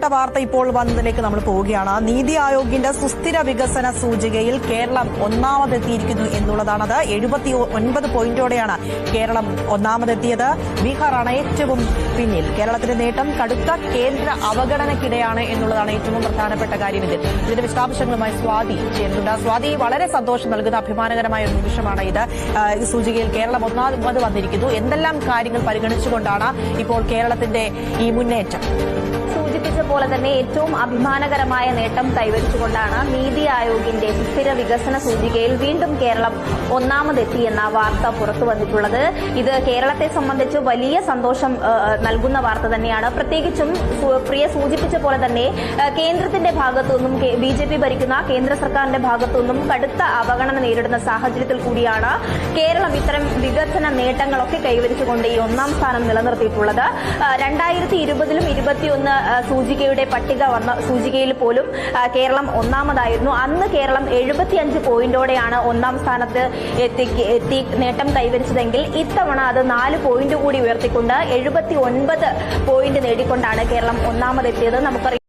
പ്രധാനപ്പെട്ട വാർത്ത ഇപ്പോൾ വന്നതിലേക്ക് നമ്മൾ പോവുകയാണ്. നീതി ആയോഗിന്റെ സുസ്ഥിര വികസന സൂചികയിൽ കേരളം ഒന്നാമതെത്തിയിരിക്കുന്നു എന്നുള്ളതാണത്. എഴുപത്തി ഒൻപത് പോയിന്റോടെയാണ് കേരളം ഒന്നാമതെത്തിയത്. ബീഹാറാണ് ഏറ്റവും പിന്നിൽ. കേരളത്തിന്റെ നേട്ടം കടുത്ത കേന്ദ്ര അവഗണനയ്ക്കിടെയാണ് എന്നുള്ളതാണ് ഏറ്റവും പ്രധാനപ്പെട്ട കാര്യം ഇതിൽ ഇതിന്റെ വിശദാംശങ്ങളുമായി സ്വാതി ചേരുന്നുണ്ട്. സ്വാതി വളരെ സന്തോഷം നൽകുന്ന അഭിമാനകരമായ ഒരു നിമിഷമാണ് ഇത്. ഈ സൂചികയിൽ കേരളം ഒന്നാമത് വന്നിരിക്കുന്നു. എന്തെല്ലാം കാര്യങ്ങൾ പരിഗണിച്ചുകൊണ്ടാണ് ഇപ്പോൾ കേരളത്തിന്റെ ഈ മുന്നേറ്റം? സൂചിപ്പിച്ച പോലെ തന്നെ ഏറ്റവും അഭിമാനകരമായ നേട്ടം കൈവരിച്ചുകൊണ്ടാണ് നീതി ആയോഗിന്റെ സുസ്ഥിര വികസന സൂചികയിൽ വീണ്ടും കേരളം ഒന്നാമതെത്തി എന്ന വാർത്ത പുറത്തു വന്നിട്ടുള്ളത്. ഇത് കേരളത്തെ സംബന്ധിച്ച് വലിയ സന്തോഷം നൽകുന്ന വാർത്ത തന്നെയാണ്. പ്രത്യേകിച്ചും പ്രിയ സൂചിപ്പിച്ച പോലെ തന്നെ കേന്ദ്രത്തിന്റെ ഭാഗത്തുനിന്നും ബി ജെ പി ഭരിക്കുന്ന കേന്ദ്ര സർക്കാരിന്റെ ഭാഗത്തുനിന്നും കടുത്ത അവഗണന നേരിടുന്ന സാഹചര്യത്തിൽ കൂടിയാണ് കേരളം ഇത്തരം വികസന നേട്ടങ്ങളൊക്കെ കൈവരിച്ചുകൊണ്ട് ഈ ഒന്നാം സ്ഥാനം നിലനിർത്തിയിട്ടുള്ളത്. രണ്ടായിരത്തി ഇരുപതിലും ഇരുപത്തിയൊന്ന് സൂചികയുടെ പട്ടിക വന്ന സൂചികയിൽ പോലും കേരളം ഒന്നാമതായിരുന്നു. അന്ന് കേരളം എഴുപത്തിയഞ്ച് പോയിന്റോടെയാണ് ഒന്നാം സ്ഥാനത്ത് എത്തി എത്തി നേട്ടം കൈവരിച്ചതെങ്കിൽ ഇത്തവണ അത് നാല് പോയിന്റ് കൂടി ഉയർത്തിക്കൊണ്ട് എഴുപത്തി ഒൻപത് പോയിന്റ് നേടിക്കൊണ്ടാണ് കേരളം ഒന്നാമതെത്തിയത്. നമുക്കറിയാം